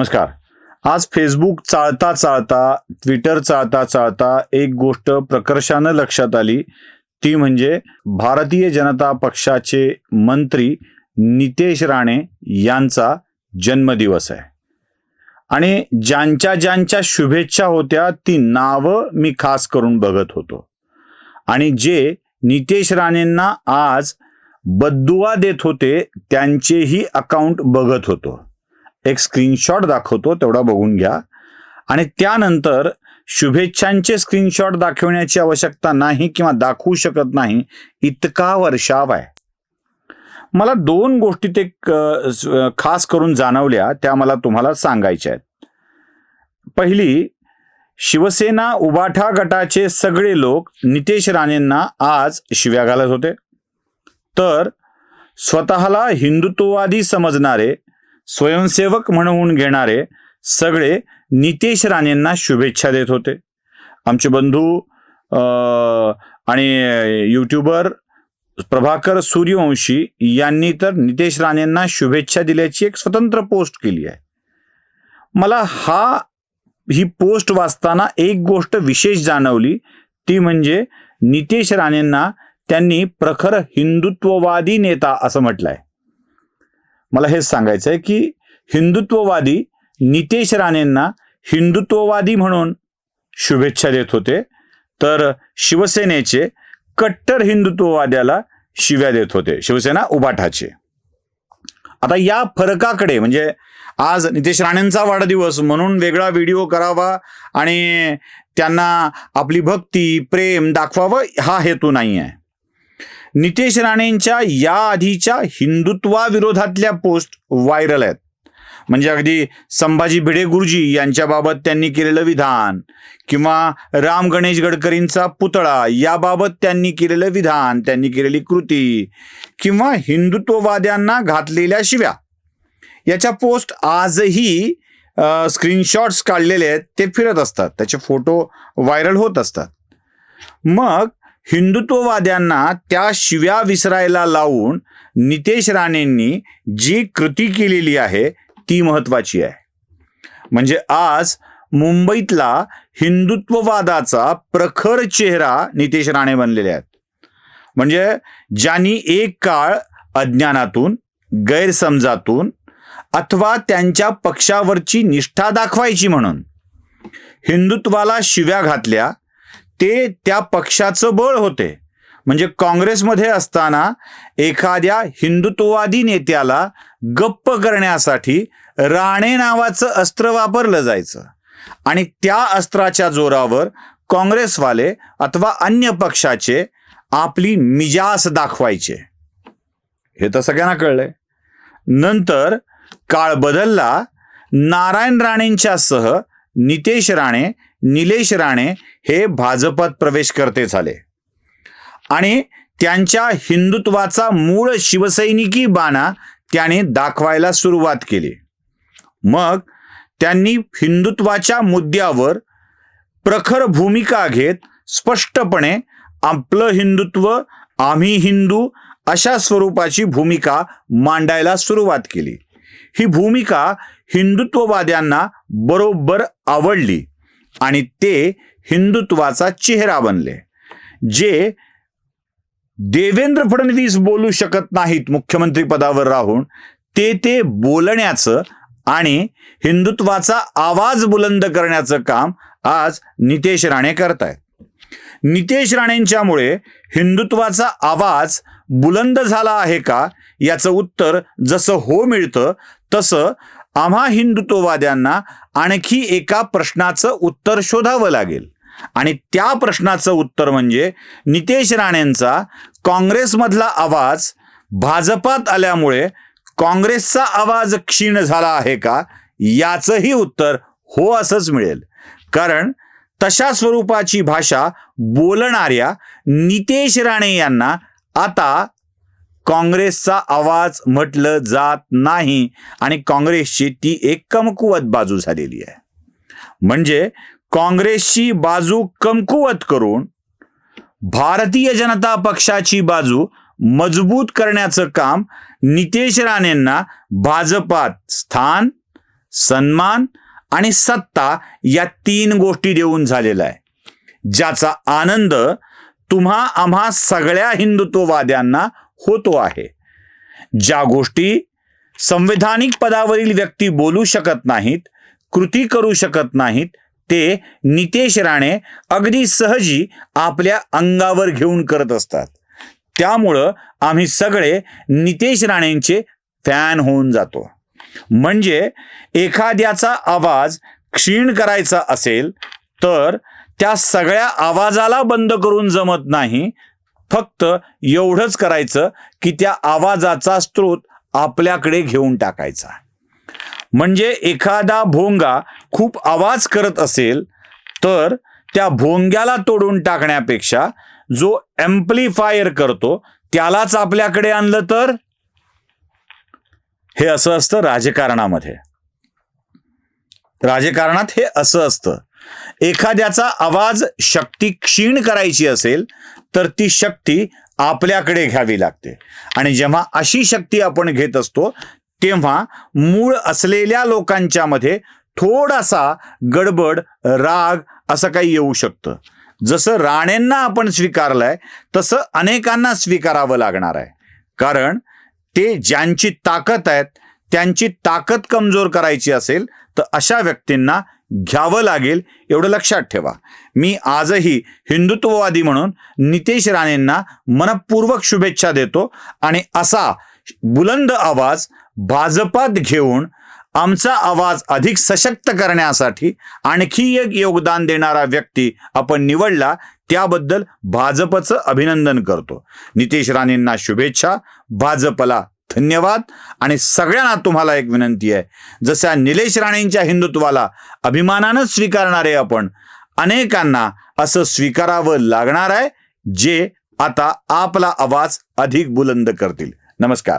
नमस्कार. आज Facebook चाळता चाळता Twitter चाळता चाळता एक गोष्ट प्रकर्षानं लक्षात आली. ती म्हणजे भारतीय जनता पक्षाचे मंत्री नितेश राणे यांचा जन्मदिवस आहे. आणि ज्यांच्या ज्यांच्या शुभेच्छा होत्या ती नावं मी खास करून बघत होतो. आणि जे नितेश राणेंना आज बद्दुआ देत होते त्यांचेही अकाउंट बघत होतो. एक स्क्रीनशॉट दाखवतो तेवढा बघून घ्या. आणि त्यानंतर शुभेच्छांचे स्क्रीनशॉट दाखवण्याची आवश्यकता नाही किंवा दाखवू शकत नाही इतका वर्षाव आहे. मला दोन गोष्टी ते खास करून जाणवल्या त्या मला तुम्हाला सांगायच्या आहेत. पहिली शिवसेना उबाठा गटाचे सगळे लोक नितेश राणेंना आज शिव्या घालत होते. तर स्वतःला हिंदुत्ववादी समजणारे स्वयंसेवक म्हणून घेणारे सगळे नितेश राणेंना शुभेच्छा देत होते. आमचे बंधू अं, आणि यूट्यूबर प्रभाकर सूर्यवंशी यांनी तर नितेश राणेंना शुभेच्छा दिल्याची एक स्वतंत्र पोस्ट केली आहे. मला हा ही पोस्ट वाचताना एक गोष्ट विशेष जाणवली ती म्हणजे नितेश राणेंना त्यांनी प्रखर हिंदुत्ववादी नेता असं म्हटलंय. मला हेच सांगायचं आहे की हिंदुत्ववादी नितेश राणेंना हिंदुत्ववादी म्हणून शुभेच्छा देत होते तर शिवसेनेचे कट्टर हिंदुत्ववाद्याला शिव्या देत होते शिवसेना उबाठाचे. आता या फरकाकडे म्हणजे आज नितेश राणेंचा वाढदिवस म्हणून वेगळा व्हिडिओ करावा आणि त्यांना आपली भक्ती प्रेम दाखवावं हा हेतू नाही आहे नितेश राणेंच्या या आधीच्या हिंदुत्वाविरोधातल्या पोस्ट व्हायरल आहेत. म्हणजे अगदी संभाजी भिडे गुरुजी यांच्याबाबत त्यांनी केलेलं विधान किंवा राम गणेश गडकरींचा पुतळा याबाबत त्यांनी केलेलं विधान त्यांनी केलेली कृती किंवा हिंदुत्ववाद्यांना घातलेल्या शिव्या. याच्या पोस्ट आजही स्क्रीनशॉट्स काढलेले आहेत ते फिरत असतात. त्याचे फोटो व्हायरल होत असतात. मग हिंदुत्ववाद्यांना त्या शिव्या विसरायला लावून नितेश राणेंनी जी कृती केलेली आहे ती महत्वाची आहे. म्हणजे आज मुंबईतला हिंदुत्ववादाचा प्रखर चेहरा नितेश राणे बनलेले आहेत. म्हणजे ज्यांनी एक काळ अज्ञानातून गैरसमजातून अथवा त्यांच्या पक्षावरची निष्ठा दाखवायची म्हणून हिंदुत्वाला शिव्या घातल्या ते त्या पक्षाचं बळ होते. म्हणजे काँग्रेसमध्ये असताना एखाद्या हिंदुत्ववादी नेत्याला गप्प करण्यासाठी राणे नावाचं अस्त्र वापरलं जायचं. आणि त्या अस्त्राच्या जोरावर काँग्रेसवाले अथवा अन्य पक्षाचे आपली मिजास दाखवायचे. हे तर सगळ्यांना कळलंय. नंतर काळ बदलला नारायण राणेंच्या सह नितेश राणे निलेश राणे हे भाजपात प्रवेश करते झाले. आणि त्यांच्या हिंदुत्वाचा मूळ शिवसैनिकी बाणा त्याने दाखवायला सुरुवात केली. मग त्यांनी हिंदुत्वाच्या मुद्द्यावर प्रखर भूमिका घेत स्पष्टपणे आपलं हिंदुत्व आम्ही हिंदू अशा स्वरूपाची भूमिका मांडायला सुरुवात केली. ही भूमिका हिंदुत्ववाद्यांना बरोबर आवडली आणि ते हिंदुत्वाचा चेहरा बनले जे देवेंद्र फडणवीस बोलू शकत नाहीत मुख्यमंत्री पदावर राहून ते ते बोलण्याचं आणि हिंदुत्वाचा आवाज बुलंद करण्याचं काम आज नितेश राणे करतायत. नितेश राणेंच्यामुळे हिंदुत्वाचा आवाज बुलंद झाला आहे का? याचं उत्तर जसं हो मिळतं तसं आम्हा हिंदुत्ववाद्यांना आणखी एका प्रश्नाचं उत्तर शोधावं लागेल. आणि त्या प्रश्नाचं उत्तर म्हणजे नितेश राणेंचा काँग्रेसमधला आवाज भाजपात आल्यामुळे काँग्रेसचा आवाज क्षीण झाला आहे का? याचंही उत्तर हो असंच मिळेल. कारण तशा स्वरूपाची भाषा बोलणाऱ्या नितेश राणे यांना आता काँग्रेसचा आवाज म्हटलं जात नाही आणि काँग्रेसची ती एक कमकुवत बाजू झालेली आहे. म्हणजे काँग्रेसची बाजू कमकुवत करून भारतीय जनता पक्षाची बाजू मजबूत करण्याचं काम नितेश राणेंना भाजपात स्थान सन्मान आणि सत्ता या तीन गोष्टी देऊन झालेला आहे. ज्याचा आनंद तुम्हा आम्हा सगळ्या हिंदुत्ववाद्यांना होतो आहे. ज्या गोष्टी संवैधानिक पदावरील व्यक्ती बोलू शकत नाहीत कृती करू शकत नाहीत ते नितेश राणे अगदी सहजी आपल्या अंगावर घेऊन करत असतात. त्यामुळं आम्ही सगळे नितेश राणेंचे फॅन होऊन जातो. म्हणजे एखाद्याचा आवाज क्षीण करायचा असेल तर त्या सगळ्या आवाजाला बंद करून जमत नाही फक्त एवढंच करायचं की त्या आवाजाचा स्रोत आपल्याकडे घेऊन टाकायचा. म्हणजे एखादा भोंगा खूप आवाज करत असेल तर त्या भोंग्याला तोडून टाकण्यापेक्षा जो एम्प्लिफायर करतो त्यालाच आपल्याकडे आणलं तर? हे असं असतं राजकारणामध्ये. राजकारणात हे असं असतं. एखाद्याचा आवाज शक्ती क्षीण करायची असेल तर ती शक्ती आपल्याकडे घ्यावी लागते. आणि जेव्हा अशी शक्ती आपण घेत असतो तेव्हा मूळ असलेल्या लोकांच्या मध्ये थोडासा गडबड राग असं काही येऊ शकतं. जसं राणेंना आपण स्वीकारलंय तसं अनेकांना स्वीकारावं लागणार आहे. कारण ते ज्यांची ताकद आहेत त्यांची ताकद कमजोर करायची असेल तर अशा व्यक्तींना घ्यावं लागेल एवढं लक्षात ठेवा. मी आजही हिंदुत्ववादी म्हणून नितेश राणेंना मनपूर्वक शुभेच्छा देतो आणि असा बुलंद आवाज भाजपात घेऊन आमचा आवाज अधिक सशक्त करण्यासाठी आणखी एक योगदान देणारा व्यक्ती आपण निवडला त्याबद्दल भाजपचं अभिनंदन करतो. नितेश राणेंना शुभेच्छा भाजपला धन्यवाद. आणि सगळ्यांना तुम्हाला एक विनंती आहे. जशा निलेश राणेंच्या हिंदुत्वाला अभिमानानं स्वीकारणारे आपण अनेकांना असं स्वीकारावं लागणार आहे जे आता आपला आवाज अधिक बुलंद करतील. नमस्कार.